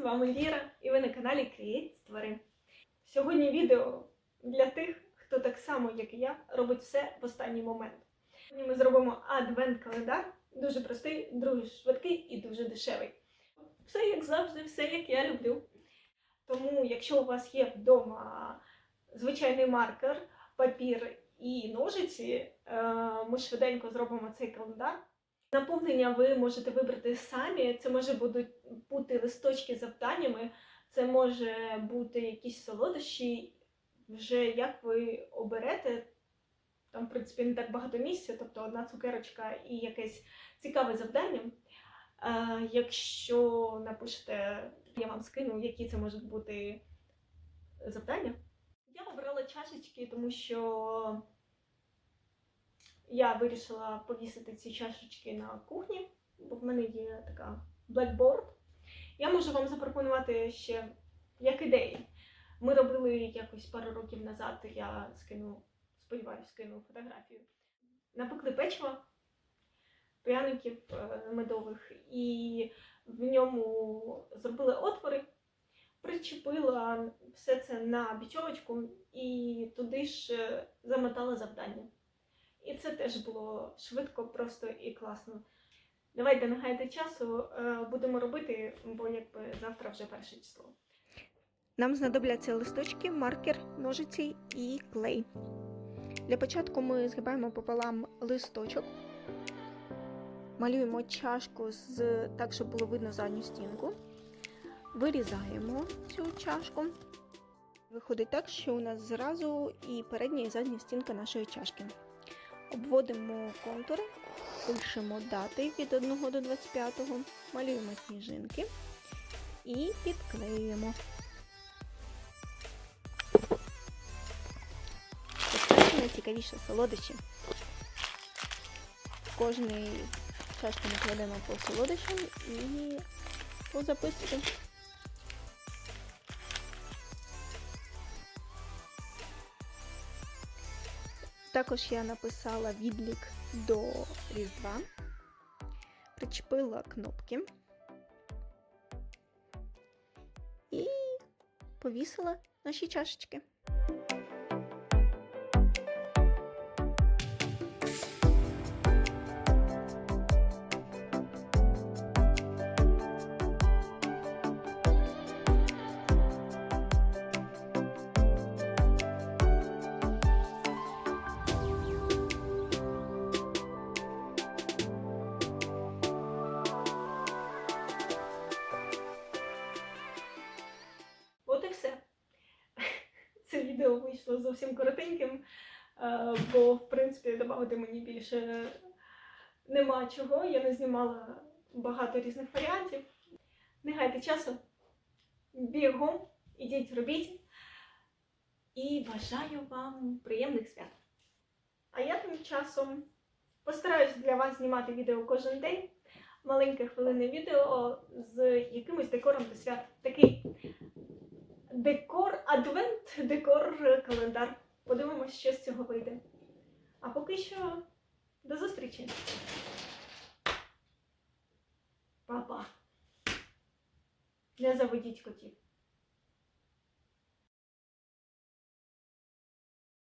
вами Віра, і ви на каналі Create Створи. Сьогодні відео для тих, хто так само, як і я, робить все в останній момент. Сьогодні ми зробимо адвент-календар, дуже простий, дуже швидкий і дуже дешевий. Все як завжди, все як я люблю. Тому, якщо у вас є вдома звичайний маркер, папір і ножиці, е, ми швиденько зробимо цей календар. Наповнення ви можете вибрати самі. Це може бути листочки з завданнями, це може бути якісь солодощі, вже як ви оберете. Там, в принципі, не так багато місця, тобто одна цукерочка і якесь цікаве завдання. Якщо напишете, я вам скину, які це можуть бути завдання. Я обрала чашечки, тому що я вирішила повісити ці чашечки на кухні, бо в мене є така blackboard. Я можу вам запропонувати ще як ідеї. Ми робили якось пару років назад, я скину, сподіваюся, скину фотографію. Напекли печиво пряників е, медових, і в ньому зробили отвори, причепила все це на бічовочку і туди ж е, замотала завдання. І це теж було швидко, просто і класно. Давайте не гайте часу, е, будемо робити, бо якби завтра вже перше число. Нам знадобляться листочки, маркер, ножиці і клей. Для початку ми згибаємо пополам листочок, малюємо чашку з так, щоб було видно задню стінку. Вирізаємо цю чашку. Виходить так, що у нас зразу і передня, і задня стінка нашої чашки. Обводимо контури, пишемо дати від 1 до 25, малюємо сніжинки і підклеюємо. Тепер найцікавіше солодощі. Кожний чашку ми кладемо по солодощам і по записці. Також я написала відлік до Різдва, причепила кнопки і повісила наші чашечки. Відео вийшло зовсім коротеньким, е, бо, в принципі, додати мені більше нема чого. Я не знімала багато різних варіантів. Не гайте часу, бігом, ідіть робіть. І бажаю вам приємних свят. А я тим часом постараюсь для вас знімати відео кожен день. Маленьке хвилинне відео з якимось декором до свят. Такий декор, адвент, декор, календар. Подивимось, що з цього вийде. А поки що до зустрічі. Па-па. Не заведіть котів.